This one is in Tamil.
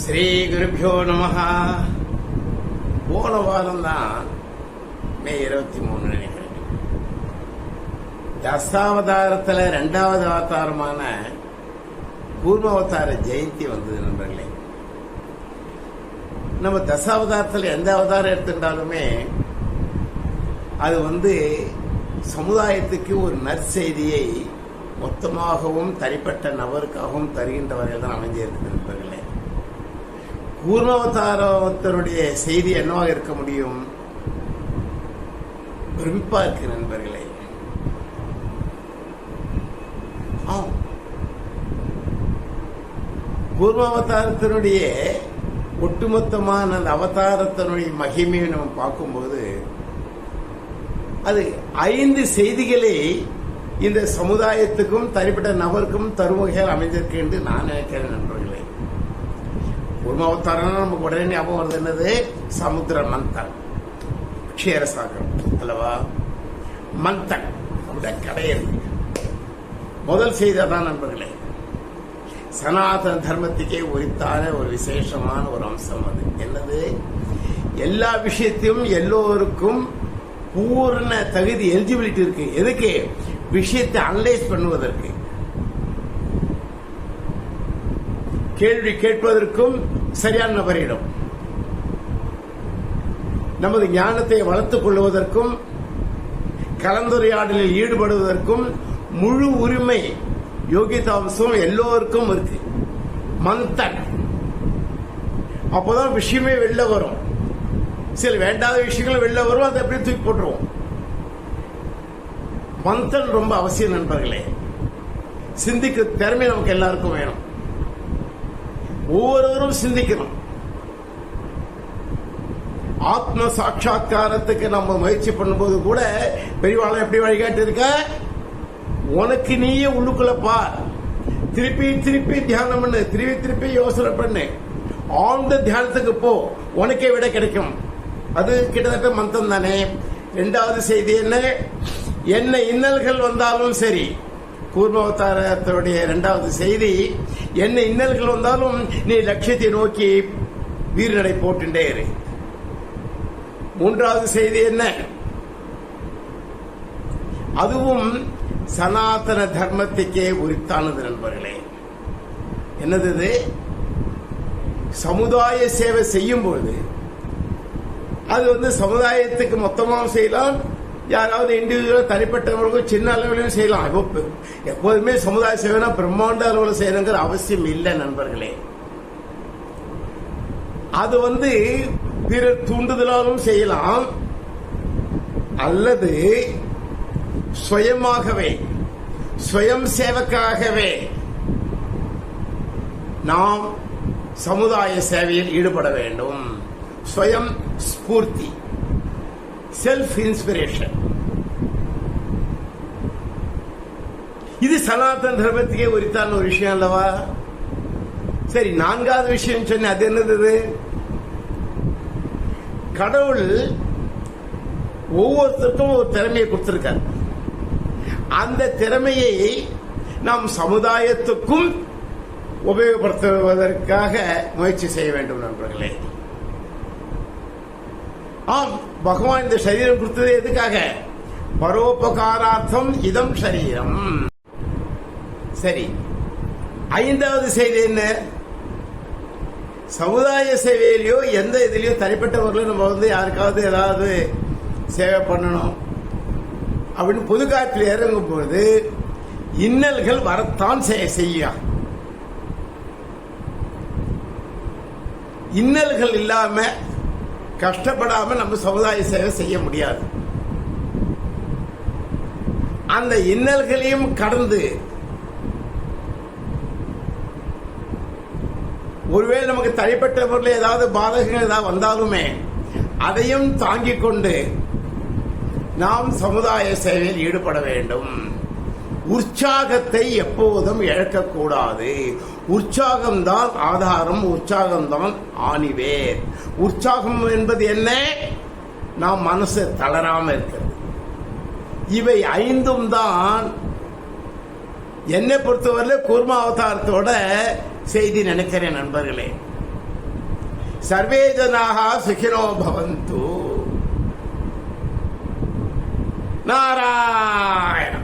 ஸ்ரீ குருபியோ நம போன வாரம் தான் மே இருபத்தி மூணு நினைக்கிறேன். தசாவதாரத்தில் ரெண்டாவது அவதாரமான பூர்வாவதார ஜெயந்தி வந்தது நண்பர்களே. நம்ம தசாவதாரத்தில் எந்த அவதாரம் எடுத்துட்டாலுமே அது வந்து சமுதாயத்துக்கு ஒரு நற்செய்தியை மொத்தமாகவும் தனிப்பட்ட நபருக்காகவும் தருகின்ற வகையில் தான் அமைஞ்சிருக்கு கூர்மாவதாரத்தருடைய செய்தி என்னவாக இருக்க முடியும்? பிரமிப்பா இருக்கு நண்பர்களே. ஆம். கூர்மாவதாரத்தினுடைய ஒட்டுமொத்தமான அந்த அவதாரத்தினுடைய மகிமையை நம்ம பார்க்கும்போது அது ஐந்து செய்திகளை இந்த சமுதாயத்துக்கும் தனிப்பட்ட நபருக்கும் தரும் வகையில் அமைந்திருக்கு என்று நான் நினைக்கிறேன் நண்பர்களே. கூர்மாவதாரம் நமக்கு உடனே ஞாபகம் வருது என்னது? சமுத்திர மந்தன். க்ஷேரசாகரம் அல்லவா? மந்தன் அப்படியே கிடையாது முதல் செய்தி தான் நண்பர்களே. சனாதன தர்மத்துக்கே உரித்தான ஒரு விசேஷமான ஒரு அம்சம் அது. என்னது? எல்லா விஷயத்தையும் எல்லோருக்கும் பூர்ண தகுதி எலிஜிபிலிட்டி இருக்கு. எதுக்கு? விஷயத்தை அனலைஸ் பண்ணுவதற்கு. கேள்வி கேட்பதற்கும் சரியான நபரிடம். நமது ஞானத்தை வளர்த்துக் கொள்வதற்கும் கலந்துரையாடலில் ஈடுபடுவதற்கும் முழு உரிமை யோகிதாம்சம் எல்லோருக்கும் இருக்கு. மந்தன். அப்போதான் விஷயமே வெளில வரும். சில வேண்டாத விஷயங்கள் வெளில வரும் அதை அப்படியே தூக்கி போட்டுருவோம். மந்தன் ரொம்ப அவசியம் நண்பர்களே. சிந்திக்க திறமை நமக்கு எல்லாருக்கும் வேணும். ஒவ்வொருவரும் சிந்திக்கணும். ஆத்ம சாட்சா்காரத்துக்கு நம்ம முயற்சி பண்ணும்போது கூட பெரியவாளம் எப்படி வழிகாட்டு இருக்க உனக்கு நீயே உள்ளுக்குள்ள பார் திருப்பி திருப்பி தியானம் பண்ணு. திருப்பி திருப்பி யோசனை பண்ணு. ஆழ்ந்த தியானத்துக்கு போ. உனக்கே விட கிடைக்கும். அது கிட்டத்தட்ட மந்தம் தானே இரண்டாவது செய்தி என்ன? என்ன இன்னல்கள் வந்தாலும் சரி. கூர்மாவதாரத்துடைய இரண்டாவது செய்தி என்ன இன்னல்கள் வந்தாலும் நீ லட்சியத்தை நோக்கி வீரநடை போட்டுட்டே இரு மூன்றாவது செய்தி என்ன? அதுவும் சனாதன தர்மத்துக்கே உரித்தானது நண்பர்களே. என்னது இது? சமுதாய சேவை செய்யும் பொழுது அது வந்து சமுதாயத்துக்கு மொத்தமாக செய்யலாம் யாராவது இண்டிவிஜுவலா தனிப்பட்டவர்களுக்கும் சின்ன அளவிலும் செய்யலாம். எப்போ- எப்போதுமே சமுதாய சேவைனா பிரம்மாண்ட அளவில் செய்யணுங்கிற அவசியம் இல்லை நண்பர்களே. அது வந்து பிறர் தூண்டுதலாலும் செய்யலாம். அல்லது சுயமாகவே சுயம் சேவக்காகவே நாம் சமுதாய சேவையில் ஈடுபட வேண்டும். சுயம் ஸ்பூர்த்தி. செல்ஃப் இன்ஸ்பிரேஷன் இது சனாதன தர்மத்துக்கே உரித்தான ஒரு விஷயம் அல்லவா? சரி நான்காவது விஷயம் சொன்ன அது என்னது கடவுள் ஒவ்வொருத்தருக்கும் ஒரு திறமையை கொடுத்திருக்கார். அந்த திறமையை நாம் சமுதாயத்துக்கும் உபயோகப்படுத்துவதற்காக முயற்சி செய்ய வேண்டும் நண்பர்களே. ஆம் பகவான் இந்த சரீரம் கொடுத்தது எதுக்காக? பரோபகாரார்த்தம் இதம் சரீரம். சரி ஐந்தாவது செய்தி என்ன? சமுதாய சேவையிலையோ எந்த இதுலயோ தனிப்பட்டவர்களும் நம்ம வந்து யாருக்காவது ஏதாவது சேவை பண்ணணும். அப்படின்னு பொது காற்றில் இறங்கும் போது இன்னல்கள் வரத்தான் செய்ய. செய்யும் இன்னல்கள் இல்லாம கஷ்டப்படாம நம்ம சமுதாய சேவை செய்ய முடியாது. அந்த இன்னல்களையும் கடந்து ஒருவேளை நமக்கு தனிப்பட்ட பொருள் ஏதாவது பாதகங்கள் ஏதாவது வந்தாலுமே அதையும் தாங்கிக் கொண்டு நாம் சமுதாய சேவையில் ஈடுபட வேண்டும். உற்சாகத்தை எப்போதும் இழக்கக்கூடாது. உற்சாகம்தான் ஆதாரம் உற்சாகம்தான் ஆணிவேர் உற்சாகம் என்பது என்ன? நாம் மனசு தளராம இருக்கிறது. இவை ஐந்தும் தான் என்னை பொறுத்தவரையில கூர்மா அவதாரத்தோட செய்தி நினைக்கிறேன் நண்பர்களே. சர்வேஜனாக சுகினோ பவந்து. நாராயணம்.